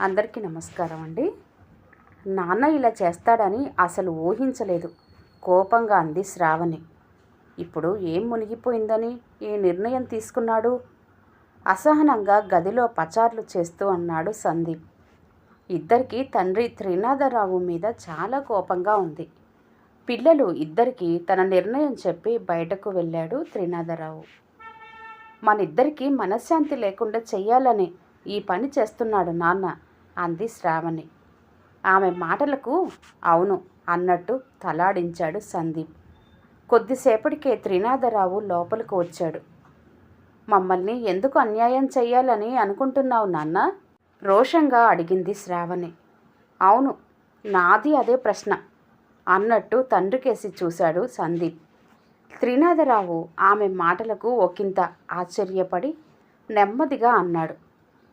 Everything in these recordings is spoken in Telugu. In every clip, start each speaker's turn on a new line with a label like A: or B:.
A: అందరికీ నమస్కారం అండి. నాన్న ఇలా చేస్తాడని అసలు ఊహించలేదు. కోపంగా అంది శ్రావణి. ఇప్పుడు ఏం మునిగిపోయిందని? ఈ నిర్ణయం తీసుకున్నాడు? అసహనంగా గదిలో పచార్లు చేస్తూ అన్నాడు సందీప్. ఇద్దరికీ తండ్రి త్రినాథరావు మీద చాలా కోపంగా ఉంది. పిల్లలు ఇద్దరికీ తన నిర్ణయం చెప్పి బయటకు వెళ్ళాడు త్రినాథరావు. మనిద్దరికీ మనశ్శాంతి లేకుండా చెయ్యాలని ఈ పని చేస్తున్నాడు నాన్న. అంది శ్రావణి. ఆమె మాటలకు అవును అన్నట్టు తలాడించాడు సందీప్. కొద్దిసేపటికే త్రినాథరావు లోపలికి వచ్చాడు. మమ్మల్ని ఎందుకు అన్యాయం చెయ్యాలని అనుకుంటున్నావు నాన్న? రోషంగా అడిగింది శ్రావణి. అవును నాది అదే ప్రశ్న అన్నట్టు తండ్రికేసి చూశాడు సందీప్. త్రినాథరావు ఆమె మాటలకు ఒకంత ఆశ్చర్యపడి నెమ్మదిగా అన్నాడు.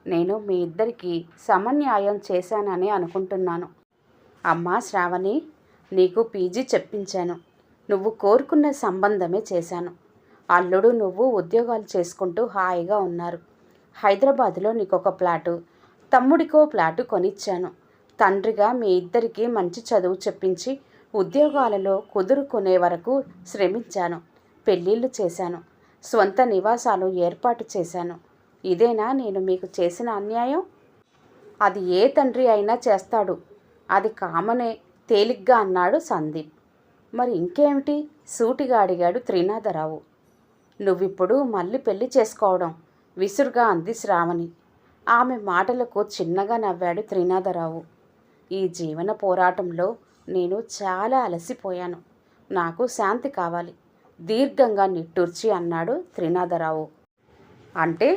A: నేను మీ ఇద్దరికీ సమన్యాయం చేశానని అనుకుంటున్నాను. అమ్మా శ్రావణి నీకు పీజీ చెప్పించాను. నువ్వు కోరుకున్న సంబంధమే చేశాను. అల్లుడు నువ్వు ఉద్యోగాలు చేసుకుంటూ హాయిగా ఉన్నారు. హైదరాబాద్లో నీకొక ప్లాటు తమ్ముడికో ప్లాటు కొనిచ్చాను. తండ్రిగా మీ ఇద్దరికీ మంచి చదువు చెప్పించి ఉద్యోగాలలో కుదురుకునే వరకు శ్రమించాను. పెళ్ళిళ్ళు చేశాను. స్వంత నివాసాలు ఏర్పాటు చేశాను. ఇదేనా నేను మీకు చేసిన అన్యాయం? అది ఏ తండ్రి అయినా చేస్తాడు. అది కామనే తేలిగ్గా అన్నాడు సందీప్. మరి ఇంకేమిటి? సూటిగా అడిగాడు త్రినాథరావు. నువ్విప్పుడు మళ్ళీ పెళ్ళి చేసుకోవడం విసురుగా అంది శ్రావణి. ఆమె మాటలకు చిన్నగా నవ్వాడు త్రినాథరావు. ఈ జీవన పోరాటంలో నేను చాలా అలసిపోయాను. నాకు శాంతి కావాలి. దీర్ఘంగా నిట్టూర్చి అన్నాడు త్రినాథరావు. అంటే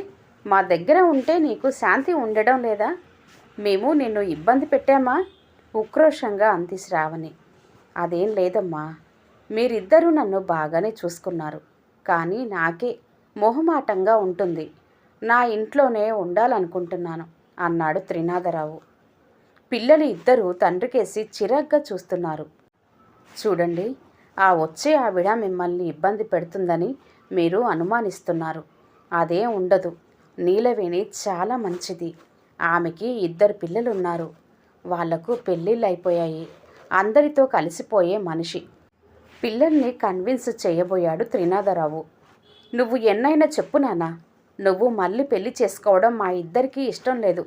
A: మా దగ్గర ఉంటే నీకు శాంతి ఉండడం లేదా? మేము నిన్ను ఇబ్బంది పెట్టామా? ఉక్రోషంగా అంది శ్రావణి. అదేం లేదమ్మా. మీరిద్దరూ నన్ను బాగానే చూసుకున్నారు. కానీ నాకే మొహమాటంగా ఉంటుంది. నా ఇంట్లోనే ఉండాలనుకుంటున్నాను అన్నాడు త్రినాథరావు. పిల్లలు ఇద్దరూ తండ్రికేసి చిరాగ్గా చూస్తున్నారు. చూడండి ఆ వచ్చే ఆవిడ మిమ్మల్ని ఇబ్బంది పెడుతుందని మీరు అనుమానిస్తున్నారు. అదే ఉండదు. నీలవేణి చాలా మంచిది. ఆమెకి ఇద్దరు పిల్లలు ఉన్నారు వాళ్ళకు పెళ్ళిళ్ళు అయిపోయాయి అందరితో కలిసిపోయే మనిషి. పిల్లల్ని కన్విన్స్ చేయబోయాడు త్రినాథరావు. నువ్వు ఎన్నైనా చెప్పు నానా నువ్వు మళ్ళీ పెళ్ళి చేసుకోవడం మా ఇద్దరికీ ఇష్టం లేదు.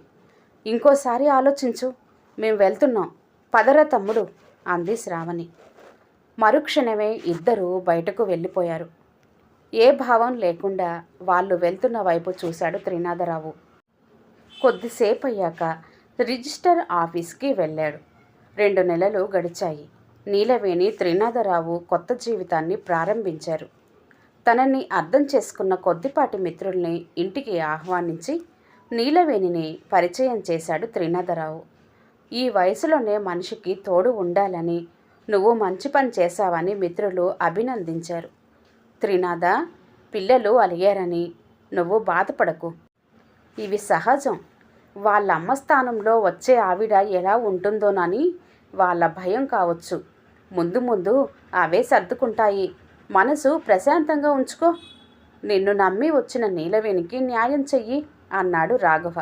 A: ఇంకోసారి ఆలోచించు. మేము వెళ్తున్నాం. పదరా తమ్ముడు అంది శ్రావణి. మరుక్షణమే ఇద్దరూ బయటకు వెళ్ళిపోయారు. ఏ భావం లేకుండా వాళ్ళు వెళ్తున్న వైపు చూశాడు త్రినాథరావు. కొద్దిసేపు అయ్యాక రిజిస్టర్ ఆఫీస్కి వెళ్ళాడు. రెండు నెలలు గడిచాయి. నీలవేణి త్రినాథరావు కొత్త జీవితాన్ని ప్రారంభించారు. తనని అర్థం చేసుకున్న కొద్దిపాటి మిత్రుల్ని ఇంటికి ఆహ్వానించి నీలవేణిని పరిచయం చేశాడు త్రినాథరావు. ఈ వయసులోనే మనిషికి తోడు ఉండాలని నువ్వు మంచి పని చేశావని మిత్రులు అభినందించారు. త్రినాథ పిల్లలు అలిగారని నువ్వు బాధపడకు. ఇవి సహజం. వాళ్ళ అమ్మ స్థానంలో వచ్చే ఆవిడ ఎలా ఉంటుందోనని వాళ్ళ భయం కావచ్చు. ముందు ముందు అవే సర్దుకుంటాయి. మనసు ప్రశాంతంగా ఉంచుకో. నిన్ను నమ్మి వచ్చిన నీలవేణికి న్యాయం చెయ్యి అన్నాడు రాఘవ.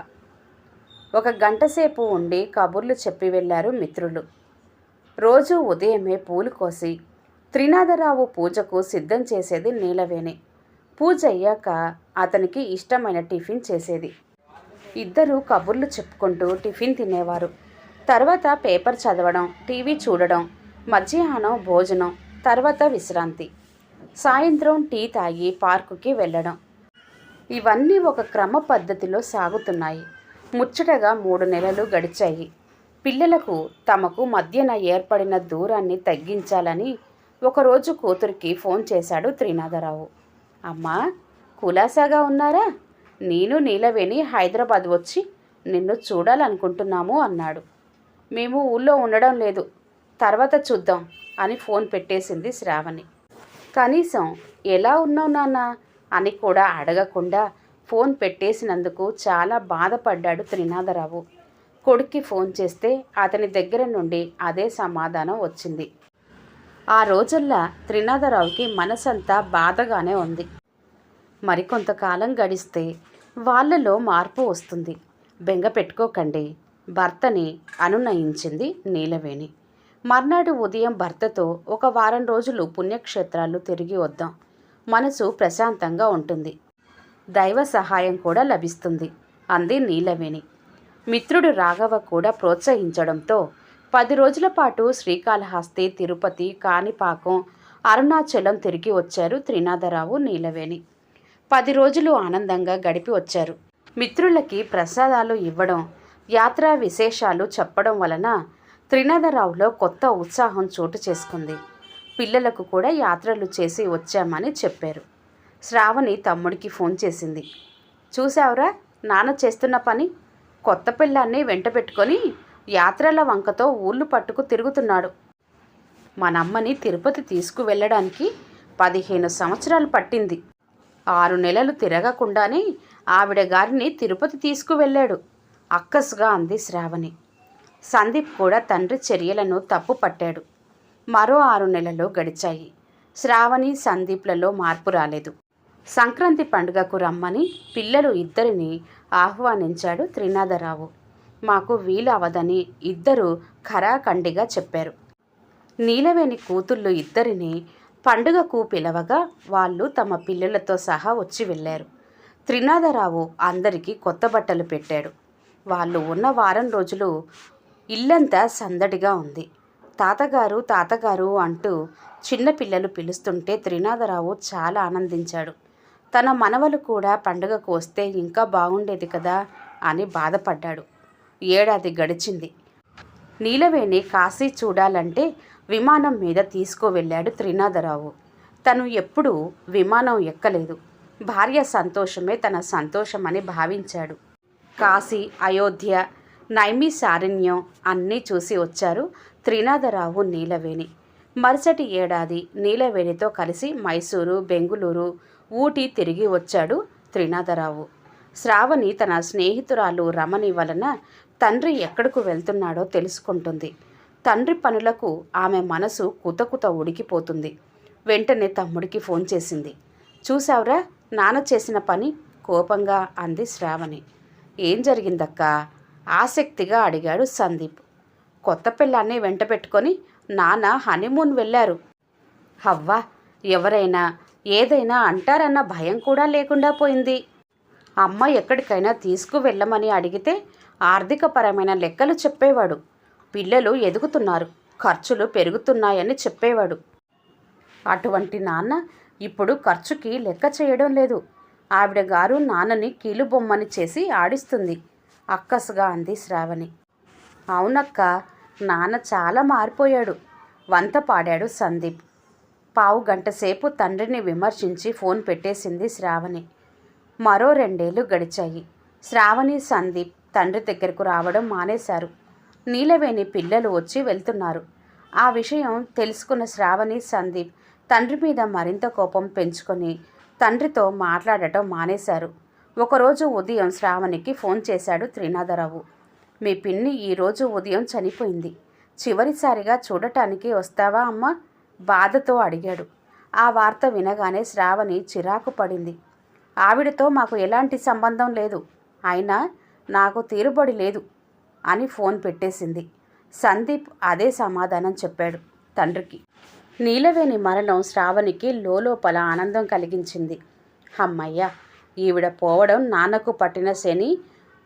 A: ఒక గంటసేపు ఉండి కబుర్లు చెప్పి వెళ్ళారు మిత్రులు. రోజు ఉదయమే పూలు కోసి త్రినాథరావు పూజకు సిద్ధం చేసేది నీలవేణి. పూజ అయ్యాక అతనికి ఇష్టమైన టిఫిన్ చేసేది. ఇద్దరు కబుర్లు చెప్పుకుంటూ టిఫిన్ తినేవారు. తర్వాత పేపర్ చదవడం టీవీ చూడడం మధ్యాహ్నం భోజనం తర్వాత విశ్రాంతి. సాయంత్రం టీ తాగి పార్కుకి వెళ్ళడం. ఇవన్నీ ఒక క్రమ పద్ధతిలో సాగుతున్నాయి. ముచ్చటగా మూడు నెలలు గడిచాయి. పిల్లలకు తమకు మధ్యన ఏర్పడిన దూరాన్ని తగ్గించాలని ఒకరోజు కూతురికి ఫోన్ చేశాడు త్రినాథరావు. అమ్మా కులాసాగా ఉన్నారా? నేను నీలవేణి హైదరాబాద్ వచ్చి నిన్ను చూడాలనుకుంటున్నాము అన్నాడు. మేము ఊళ్ళో ఉండడం లేదు. తర్వాత చూద్దాం అని ఫోన్ పెట్టేసింది శ్రావణి. కనీసం ఎలా ఉన్నావు నాన్న? అని కూడా అడగకుండా ఫోన్ పెట్టేసినందుకు చాలా బాధపడ్డాడు త్రినాథరావు. కొడుక్కి ఫోన్ చేస్తే అతని దగ్గర నుండి అదే సమాధానం వచ్చింది. ఆ రోజుల్లా త్రినాథరావుకి మనసంతా బాధగానే ఉంది. మరికొంతకాలం గడిస్తే వాళ్ళలో మార్పు వస్తుంది. బెంగ పెట్టుకోకండి. భర్తని అనునయించింది నీలవేణి. మర్నాడు ఉదయం భర్తతో ఒక వారం రోజులు పుణ్యక్షేత్రాలు తిరిగి వద్దాం. మనసు ప్రశాంతంగా ఉంటుంది. దైవ సహాయం కూడా లభిస్తుంది అంది నీలవేణి. మిత్రుడు రాఘవ కూడా ప్రోత్సహించడంతో పది రోజుల పాటు శ్రీకాళహస్తి తిరుపతి కాణిపాకం అరుణాచలం తిరిగి వచ్చారు త్రినాథరావు నీలవేణి. పది రోజులు ఆనందంగా గడిపి వచ్చారు. మిత్రులకి ప్రసాదాలు ఇవ్వడం యాత్రా విశేషాలు చెప్పడం వలన త్రినాథరావులో కొత్త ఉత్సాహం చోటు చేసుకుంది. పిల్లలకు కూడా యాత్రలు చేసి వచ్చామని చెప్పారు. శ్రావణి తమ్ముడికి ఫోన్ చేసింది. చూసావురా నాన్న చేస్తున్న పని? కొత్త పిల్లాన్ని వెంట పెట్టుకొని యాత్రల వంకతో ఊళ్ళు పట్టుకు తిరుగుతున్నాడు. మనమ్మని తిరుపతి తీసుకువెళ్ళడానికి పదిహేను సంవత్సరాలు పట్టింది. ఆరు నెలలు తిరగకుండానే ఆవిడ గారిని తిరుపతి తీసుకువెళ్ళాడు. అక్కసుగా అంది శ్రావణి. సందీప్ కూడా తండ్రి చర్యలను తప్పు పట్టాడు. మరో ఆరు నెలలు గడిచాయి. శ్రావణి సందీప్లలో మార్పు రాలేదు. సంక్రాంతి పండుగకు రమ్మని పిల్లలు ఇద్దరిని ఆహ్వానించాడు త్రినాథరావు. మాకు వీలు అవదని ఇద్దరు ఖరాఖండిగా చెప్పారు. నీలవేణి కూతుళ్ళు ఇద్దరిని పండుగకు పిలవగా వాళ్ళు తమ పిల్లలతో సహా వచ్చి వెళ్ళారు. త్రినాథరావు అందరికీ కొత్త బట్టలు పెట్టాడు. వాళ్ళు ఉన్న వారం రోజులు ఇల్లంతా సందడిగా ఉంది. తాతగారు తాతగారు అంటూ చిన్నపిల్లలు పిలుస్తుంటే త్రినాథరావు చాలా ఆనందించాడు. తన మనవలు కూడా పండుగకు వస్తే ఇంకా బాగుండేది కదా అని బాధపడ్డాడు. ఏడాది గడిచింది. నీలవేణి కాశీ చూడాలంటే విమానం మీద తీసుకువెళ్ళాడు త్రినాథరావు. తను ఎప్పుడూ విమానం ఎక్కలేదు. భార్య సంతోషమే తన సంతోషమని భావించాడు. కాశీ అయోధ్య నైమిసారణ్యం అన్నీ చూసి వచ్చారు త్రినాథరావు నీలవేణి. మరుసటి ఏడాది నీలవేణితో కలిసి మైసూరు బెంగుళూరు ఊటీ తిరిగి వచ్చాడు త్రినాథరావు. శ్రావణి తన స్నేహితురాలు రమణి వలన తండ్రి ఎక్కడకు వెళ్తున్నాడో తెలుసుకుంటుంది. తండ్రి పనులకు ఆమె మనసు కుతకుత ఉడికిపోతుంది. వెంటనే తమ్ముడికి ఫోన్ చేసింది. చూసావురా నాన్న చేసిన పని? కోపంగా అంది శ్రావణి. ఏం జరిగిందక్కా? ఆసక్తిగా అడిగాడు సందీప్. కొత్త పిల్లాన్ని వెంట పెట్టుకొని నాన్న హనీమూన్ వెళ్ళారు. హవ్వా ఎవరైనా ఏదైనా అంటారన్న భయం కూడా లేకుండా పోయింది. అమ్మ ఎక్కడికైనా తీసుకువెళ్ళమని అడిగితే ఆర్థికపరమైన లెక్కలు చెప్పేవాడు. పిల్లలు ఎదుగుతున్నారు ఖర్చులు పెరుగుతున్నాయని చెప్పేవాడు. అటువంటి నాన్న ఇప్పుడు ఖర్చుకి లెక్క చేయడం లేదు. ఆవిడ గారు నాన్నని కీలుబొమ్మని చేసి ఆడిస్తుంది. అక్కసుగా అంది శ్రావణి. అవునక్క నాన్న చాలా మారిపోయాడు. వంత పాడాడు సందీప్. పావు గంట సేపు తండ్రిని విమర్శించి ఫోన్ పెట్టేసింది శ్రావణి. మరో రెండేళ్ళు గడిచాయి. శ్రావణి సందీప్ తండ్రి దగ్గరకు రావడం మానేశారు. నీలవేణి పిల్లలు వచ్చి వెళ్తున్నారు. ఆ విషయం తెలుసుకున్న శ్రావణి సందీప్ తండ్రి మీద మరింత కోపం పెంచుకొని తండ్రితో మాట్లాడటం మానేశారు. ఒకరోజు ఉదయం శ్రావణికి ఫోన్ చేశాడు త్రినాథరావు. మీ పిన్ని ఈరోజు ఉదయం చనిపోయింది. చివరిసారిగా చూడటానికి వస్తావా అమ్మ? బాధతో అడిగాడు. ఆ వార్త వినగానే శ్రావణి చిరాకు పడింది. ఆవిడతో మాకు ఎలాంటి సంబంధం లేదు. అయినా నాకు తీరుబడి లేదు అని ఫోన్ పెట్టేసింది. సందీప్ అదే సమాధానం చెప్పాడు తండ్రికి. నీలవేణి మరణం శ్రావణికి లోపల ఆనందం కలిగించింది. అమ్మయ్య ఈవిడ పోవడం నాన్నకు పట్టిన శని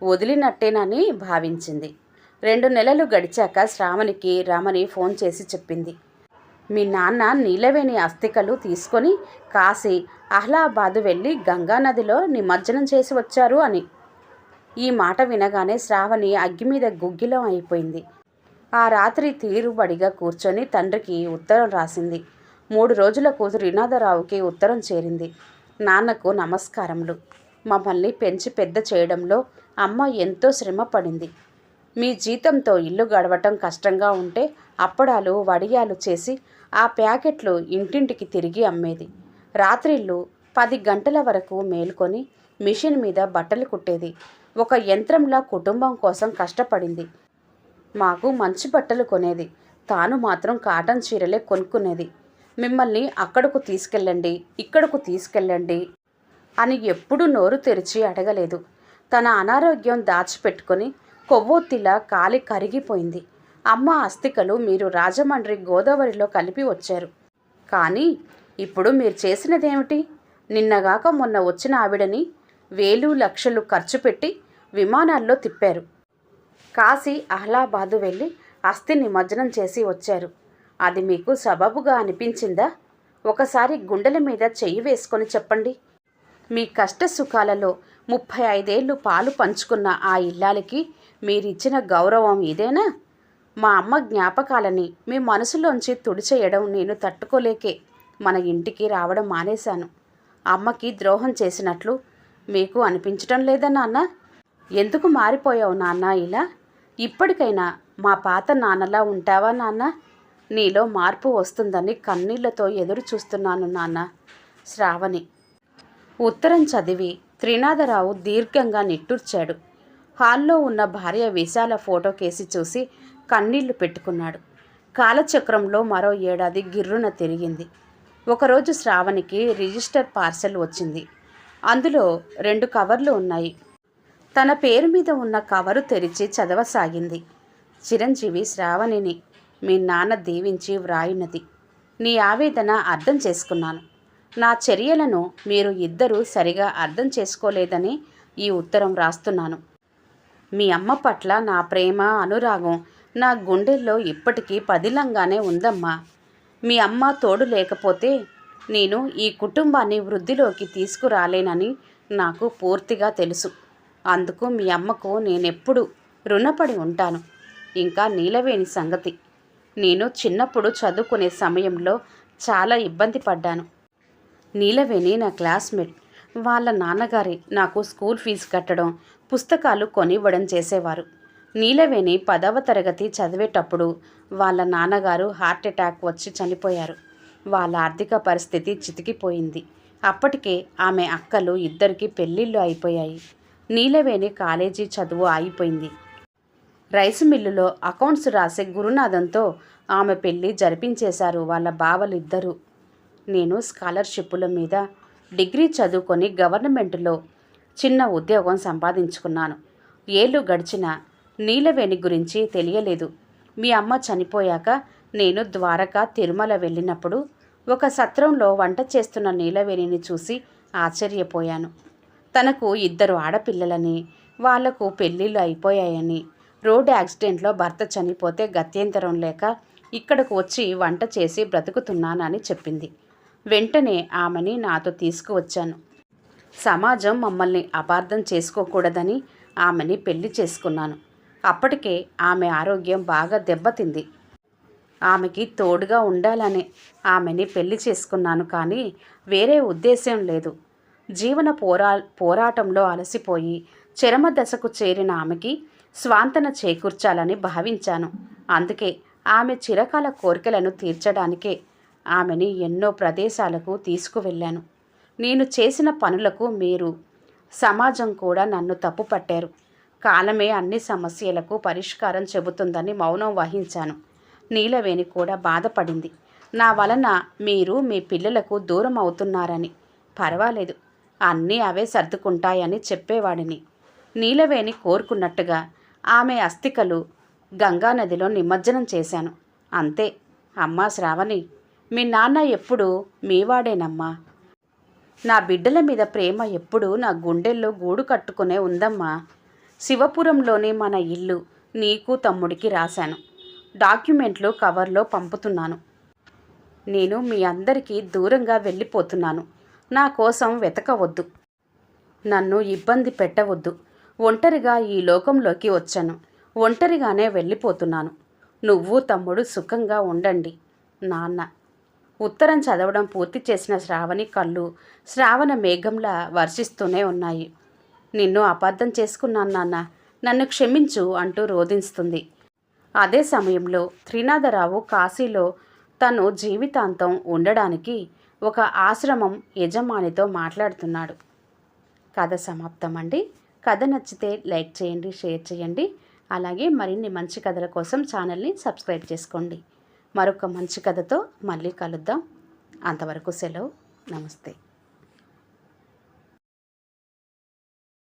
A: వదిలినట్టేనని భావించింది. రెండు నెలలు గడిచాక శ్రావణికి రమణి ఫోన్ చేసి చెప్పింది. మీ నాన్న నీలవేణి అస్థికలు తీసుకొని కాశీ అహ్లాబాదు వెళ్ళి గంగానదిలో నిమజ్జనం చేసి వచ్చారు అని. ఈ మాట వినగానే శ్రావణి అగ్గి మీద గుగ్గిలం అయిపోయింది. ఆ రాత్రి తీరుబడిగా కూర్చొని తండ్రికి ఉత్తరం రాసింది. మూడు రోజుల కూతురు శ్రీనాథరావుకి ఉత్తరం చేరింది. నాన్నకు నమస్కారములు. మమ్మల్ని పెంచి పెద్ద చేయడంలో అమ్మ ఎంతో శ్రమ పడింది మీ జీతంతో ఇల్లు గడవటం కష్టంగా ఉంటే అప్పడాలు వడియాలు చేసి ఆ ప్యాకెట్లు ఇంటింటికి తిరిగి అమ్మేది. రాత్రిళ్ళు పది గంటల వరకు మేల్కొని మిషన్ మీద బట్టలు కుట్టేది. ఒక యంత్రంలా కుటుంబం కోసం కష్టపడింది. మాకు మంచి బట్టలు కొనేది. తాను మాత్రం కాటన్ చీరలే కొనుక్కునేది. మిమ్మల్ని అక్కడకు తీసుకెళ్ళండి ఇక్కడకు తీసుకెళ్ళండి అని ఎప్పుడూ నోరు తెరిచి అడగలేదు. తన అనారోగ్యం దాచిపెట్టుకొని కొవ్వొత్తిలా కాలి కరిగిపోయింది. అమ్మ అస్థికలు మీరు రాజమండ్రి గోదావరిలో కలిపి వచ్చారు. కానీ ఇప్పుడు మీరు చేసినదేమిటి? నిన్నగాక మొన్న వచ్చిన ఆవిడని వేలు లక్షలు ఖర్చు పెట్టి విమానాల్లో తిప్పారు. కాశీ అహ్లాబాదు వెళ్ళి అస్థి నిమజ్జనం చేసి వచ్చారు. అది మీకు సబబుగా అనిపించిందా? ఒకసారి గుండెల మీద చెయ్యి వేసుకొని చెప్పండి. మీ కష్ట సుఖాలలో ముప్పై ఐదేళ్ళు పాలు పంచుకున్న ఆ ఇల్లాలకి మీరిచ్చిన గౌరవం ఇదేనా? మా అమ్మ జ్ఞాపకాలని మీ మనసులోంచి తుడిచేయడం నేను తట్టుకోలేకే. మన ఇంటికి రావడం మానేశాను. అమ్మకి ద్రోహం చేసినట్లు మీకు అనిపించటం లేదా నాన్న? ఎందుకు మారిపోయావు నాన్న ఇలా? ఇప్పటికైనా మా పాత నాన్నలా ఉంటావా నాన్న? నీలో మార్పు వస్తుందని కన్నీళ్ళతో ఎదురు చూస్తున్నాను నాన్న శ్రావణి. ఉత్తరం చదివి త్రినాథరావు దీర్ఘంగా నిట్టూర్చాడు. హాల్లో ఉన్న భార్య విశాల ఫోటో కేసి చూసి కన్నీళ్ళు పెట్టుకున్నాడు. కాలచక్రంలో మరో ఏడాది గిర్రున తిరిగింది. ఒకరోజు శ్రావణికి రిజిస్టర్ పార్సెల్ వచ్చింది. అందులో రెండు కవర్లు ఉన్నాయి. తన పేరు మీద ఉన్న కవరు తెరిచి చదవసాగింది. చిరంజీవి శ్రావణిని మీ నాన్న దీవించి వ్రాయినది. నీ ఆవేదన అర్థం చేసుకున్నాను. నా చర్యలను మీరు ఇద్దరూ సరిగా అర్థం చేసుకోలేదని ఈ ఉత్తరం రాస్తున్నాను. మీ అమ్మ పట్ల నా ప్రేమ అనురాగం నా గుండెల్లో ఇప్పటికీ పదిలంగానే ఉందమ్మా. మీ అమ్మ తోడు లేకపోతే నేను ఈ కుటుంబాన్ని వృద్ధిలోకి తీసుకురాలేనని నాకు పూర్తిగా తెలుసు. అందుకు మీ అమ్మకు నేనెప్పుడు రుణపడి ఉంటాను. ఇంకా నీలవేణి సంగతి. నేను చిన్నప్పుడు చదువుకునే సమయంలో చాలా ఇబ్బంది పడ్డాను. నీలవేణి నా క్లాస్మేట్. వాళ్ళ నాన్నగారి నాకు స్కూల్ ఫీజు కట్టడం పుస్తకాలు కొనివ్వడం చేసేవారు. నీలవేణి పదవ తరగతి చదివేటప్పుడు వాళ్ళ నాన్నగారు హార్ట్ అటాక్ వచ్చి చనిపోయారు. వాళ్ళ ఆర్థిక పరిస్థితి చితికిపోయింది. అప్పటికే ఆమె అక్కలు ఇద్దరికి పెళ్ళిళ్ళు అయిపోయాయి. నీలవేణి కాలేజీ చదువు ఆగిపోయింది. రైస్ మిల్లులో అకౌంట్స్ రాసే గురునాథంతో ఆమె పెళ్ళి జరిపించేశారు వాళ్ళ బావలిద్దరూ. నేను స్కాలర్షిప్పుల మీద డిగ్రీ చదువుకొని గవర్నమెంట్లో చిన్న ఉద్యోగం సంపాదించుకున్నాను. ఏళ్ళు గడిచిన నీలవేణి గురించి తెలియలేదు. మీ అమ్మ చనిపోయాక నేను ద్వారకా తిరుమల వెళ్ళినప్పుడు ఒక సత్రంలో వంట చేస్తున్న నీలవేణిని చూసి ఆశ్చర్యపోయాను. తనకు ఇద్దరు ఆడపిల్లలని వాళ్ళకు పెళ్ళిళ్ళు అయిపోయాయని రోడ్డు యాక్సిడెంట్లో భర్త చనిపోతే గత్యంతరం లేక ఇక్కడకు వచ్చి వంట చేసి బ్రతుకుతున్నానని చెప్పింది. వెంటనే ఆమెని నాతో తీసుకువచ్చాను. సమాజం మమ్మల్ని అపార్థం చేసుకోకూడదని ఆమెని పెళ్ళి చేసుకున్నాను. అప్పటికే ఆమె ఆరోగ్యం బాగా దెబ్బతింది. ఆమెకి తోడుగా ఉండాలని ఆమెని పెళ్ళి చేసుకున్నాను కానీ వేరే ఉద్దేశం లేదు. జీవన పోరా పోరాటంలో అలసిపోయి చరమ దశకు చేరిన ఆమెకి స్వాంతన చేకూర్చాలని భావించాను. అందుకే ఆమె చిరకాల కోరికలను తీర్చడానికే ఆమెని ఎన్నో ప్రదేశాలకు తీసుకువెళ్ళాను. నేను చేసిన పనులకు మీరు సమాజం కూడా నన్ను తప్పు పట్టారు. కాలమే అన్ని సమస్యలకు పరిష్కారం చెబుతుందని మౌనం వహించాను. నీలవేణి కూడా బాధపడింది. నా వలన మీరు మీ పిల్లలకు దూరం అవుతున్నారని పర్వాలేదు. అన్నీ అవే సర్దుకుంటాయని చెప్పేవాడిని. నీలవేణి కోరుకున్నట్టుగా ఆమె అస్థికలు గంగానదిలో నిమజ్జనం చేశాను. అంతే. అమ్మా శ్రావణి మీ నాన్న ఎప్పుడు మీవాడేనమ్మా. నా బిడ్డల మీద ప్రేమ ఎప్పుడు నా గుండెల్లో గూడు కట్టుకునే ఉందమ్మా. శివపురంలోని మన ఇల్లు నీకు తమ్ముడికి రాశాను. డాక్యుమెంట్లు కవర్లో పంపుతున్నాను. నేను మీ అందరికీ దూరంగా వెళ్ళిపోతున్నాను. నా కోసం వెతకవద్దు. నన్ను ఇబ్బంది పెట్టవద్దు. ఒంటరిగా ఈ లోకంలోకి వచ్చాను. ఒంటరిగానే వెళ్ళిపోతున్నాను. నువ్వు తమ్ముడు సుఖంగా ఉండండి నాన్న. ఉత్తరం చదవడం పూర్తి చేసిన శ్రావణి కళ్ళు శ్రావణ మేఘంలా వర్షిస్తూనే ఉన్నాయి. నిన్ను అపార్థం చేసుకున్నాను నాన్న. నన్ను క్షమించు అంటూ రోధిస్తుంది. అదే సమయంలో త్రినాథరావు కాశీలో తను జీవితాంతం ఉండడానికి ఒక ఆశ్రమం యజమానితో మాట్లాడుతున్నాడు. కథ సమాప్తం అండి కథ నచ్చితే లైక్ చేయండి షేర్ చేయండి. అలాగే మరిన్ని మంచి కథల కోసం ఛానల్ని సబ్స్క్రైబ్ చేసుకోండి. మరొక మంచి కథతో మళ్ళీ కలుద్దాం. అంతవరకు సెలవు. నమస్తే.